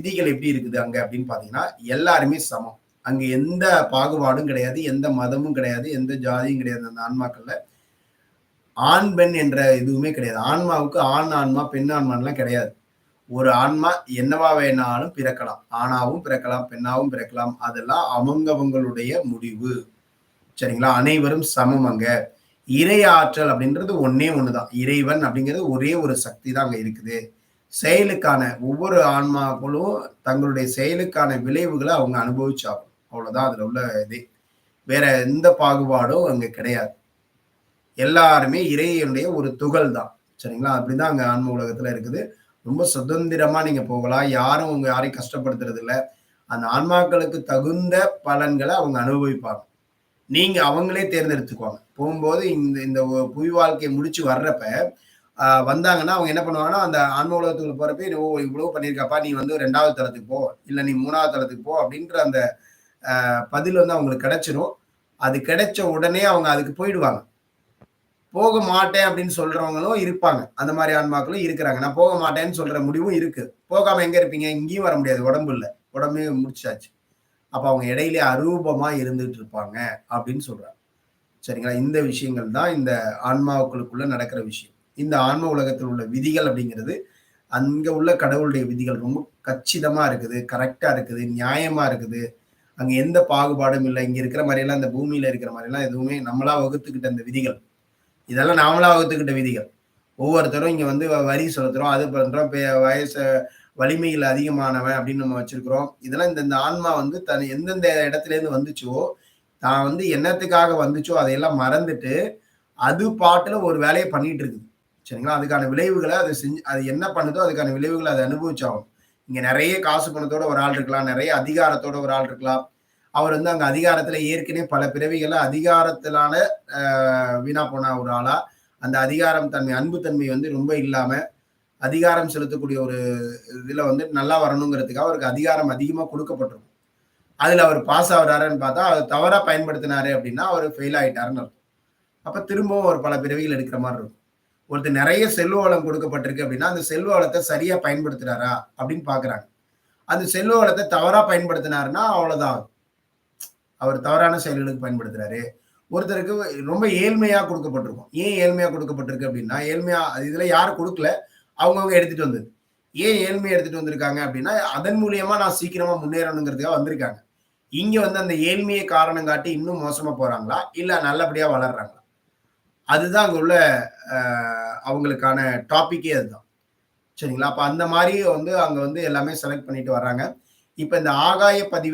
விதிகள் எப்படி இருக்குது அங்க அப்படின்னு பாத்தீங்கன்னா எல்லாருமே சமம். அங்க எந்த பாகுபாடும் கிடையாது எந்த மதமும் கிடையாது எந்த ஜாதியும் கிடையாது அந்த ஆன்மாக்கள்ல. ஆண் பெண் என்ற எதுவுமே கிடையாது. ஆன்மாவுக்கு ஆண் ஆன்மா பெண் ஆன்மான்லாம் கிடையாது. ஒரு ஆன்மா என்னவா வேணாலும் பிறக்கலாம். ஆணாவும் பிறக்கலாம் பெண்ணாவும் பிறக்கலாம். அதெல்லாம் அவங்கவங்களுடைய முடிவு. சரிங்களா? அனைவரும் சமம் அங்க. இறை ஆற்றல் அப்படின்றது ஒன்னே ஒண்ணுதான். இறைவன் அப்படிங்கிறது ஒரே ஒரு சக்தி தான் அங்க இருக்குது. செயலுக்கான ஒவ்வொரு ஆன்மாக்களும் தங்களுடைய செயலுக்கான விளைவுகளை அவங்க அனுபவிச்சாகும் அவ்வளவுதான் அதுல உள்ள இது. வேற எந்த பாகுபாடும் அங்க கிடையாது. எல்லாருமே இறையனுடைய ஒரு துகள் தான் சரிங்களா? அப்படிதான் அங்க ஆன்ம உலகத்துல இருக்குது. ரொம்ப சுதந்திரமா நீங்க போகலாம். யாரும் உங்க யாரையும் கஷ்டப்படுத்துறது இல்லை. அந்த ஆன்மாக்களுக்கு தகுந்த பலன்களை அவங்க அனுபவிப்பாங்க. நீங்க அவங்களே தேர்ந்தெடுத்துக்குவாங்க. போகும்போது இந்த இந்த புவி வாழ்க்கையை முடிச்சு வர்றப்ப வந்தாங்கன்னா அவங்க என்ன பண்ணுவாங்கன்னா அந்த ஆன்ம உலகத்துக்குள்ள போறப்ப ஓ இவ்வளவு பண்ணியிருக்காப்பா நீ வந்து ரெண்டாவது தளத்துக்கு போ. இல்லை நீ மூணாவது தளத்துக்கு போ. அப்படின்ற அந்த பதில் வந்து அவங்களுக்கு கிடைச்சிடும் அது கிடைச்ச உடனே அவங்க அதுக்கு போயிடுவாங்க. போக மாட்டேன் அப்படின்னு சொல்றவங்களும் இருப்பாங்க. அந்த மாதிரி ஆன்மாக்களும் இருக்கிறாங்க. நான் போக மாட்டேன்னு சொல்ற முடிவும் இருக்கு. போகாம எங்க இருப்பீங்க? இங்கேயும் வர முடியாது. உடம்பு இல்லை. உடம்பே முடிச்சாச்சு. அப்ப அவங்க இடையிலே அரூபமா இருந்துட்டு இருப்பாங்க அப்படின்னு சொல்றாங்க. சரிங்களா? இந்த விஷயங்கள் தான் இந்த ஆன்மாவுக்குள்ளுக்குள்ள நடக்கிற விஷயம். இந்த ஆன்ம உலகத்தில் உள்ள விதிகள் அப்படிங்கிறது அங்கே உள்ள கடவுளுடைய விதிகள் ரொம்ப கச்சிதமாக இருக்குது கரெக்டாக இருக்குது நியாயமாக இருக்குது. அங்கே எந்த பாகுபாடும் இல்லை. இங்கே இருக்கிற மாதிரியெல்லாம் இந்த பூமியில் இருக்கிற மாதிரிலாம் எதுவுமே நம்மளா வகுத்துக்கிட்ட அந்த விதிகள். இதெல்லாம் நாமளா வகுத்துக்கிட்ட விதிகள். ஒவ்வொருத்தரும் இங்கே வந்து வரி செலுத்துகிறோம் அது பண்ணுறோம் வயசு வலிமையில் அதிகமானவன் அப்படின்னு நம்ம வச்சிருக்கிறோம். இதெல்லாம் இந்த இந்த ஆன்மா வந்து தன் எந்தெந்த இடத்துல இருந்து வந்துச்சோ தான் வந்து என்னத்துக்காக வந்துச்சோ அதையெல்லாம் மறந்துட்டு அது பாட்டில் ஒரு வேலையை பண்ணிட்டு இருக்குது. சரிங்களா? அதுக்கான விளைவுகளை அதை செஞ்சு அது என்ன பண்ணுதோ அதுக்கான விளைவுகளை அதை அனுபவிச்சாகும் இங்கே நிறைய காசு பணத்தோட ஒரு ஆள் இருக்கலாம் நிறைய அதிகாரத்தோட ஒரு ஆள் இருக்கலாம். அவர் வந்து அங்கே அதிகாரத்தில் ஏற்கனவே பல பிறவிகளை அதிகாரத்திலான வீணா போன ஒரு ஆளா அந்த அதிகாரம் தன்மை அன்பு தன்மை வந்து ரொம்ப இல்லாமல் அதிகாரம் செலுத்தக்கூடிய ஒரு இதில் வந்து நல்லா வரணுங்கிறதுக்காக அவருக்கு அதிகாரம் அதிகமாக கொடுக்கப்பட்டிருக்கும். அதில் அவர் பாஸ் ஆகுறாருன்னு பார்த்தா அவர் தவறாக பயன்படுத்தினாரு அப்படின்னா அவர் ஃபெயில் ஆகிட்டாருன்னு அர்த்தம். அப்போ திரும்பவும் ஒரு பல பிறவிகள் எடுக்கிற மாதிரி இருக்கும். ஒருத்தர் நிறைய செல்வ வளம் கொடுக்கப்பட்டிருக்கு அப்படின்னா அந்த செல்வ வளத்தை சரியா பயன்படுத்துறாரா அப்படின்னு பாக்குறாங்க. அந்த செல்வ வளத்தை தவறா பயன்படுத்தினாருன்னா அவ்வளவுதான். அவர் தவறான செயல்களுக்கு பயன்படுத்துறாரு. ஒருத்தருக்கு ரொம்ப ஏழ்மையா கொடுக்கப்பட்டிருக்கும். ஏன் ஏழ்மையா கொடுக்கப்பட்டிருக்கு அப்படின்னா ஏழ்மையா இதுல யாரும் கொடுக்கல. அவங்கவுங்க எடுத்துட்டு வந்தது. ஏன் ஏழ்மையை எடுத்துட்டு வந்திருக்காங்க அப்படின்னா அதன் மூலியமா நான் சீக்கிரமா முன்னேறணுங்கிறதுக்காக வந்திருக்காங்க. இங்க வந்து அந்த ஏழ்மையை காரணம் காட்டி இன்னும் மோசமா போறாங்களா? இல்ல நல்லபடியா வளர்றாங்களா? அதுதான் அங்கே உள்ள அவங்களுக்கான டாப்பிக்கே அதுதான். சரிங்களா? அப்போ அந்த மாதிரி வந்து அங்கே வந்து எல்லாமே செலக்ட் பண்ணிட்டு வர்றாங்க. இப்போ இந்த ஆகாய பதிவு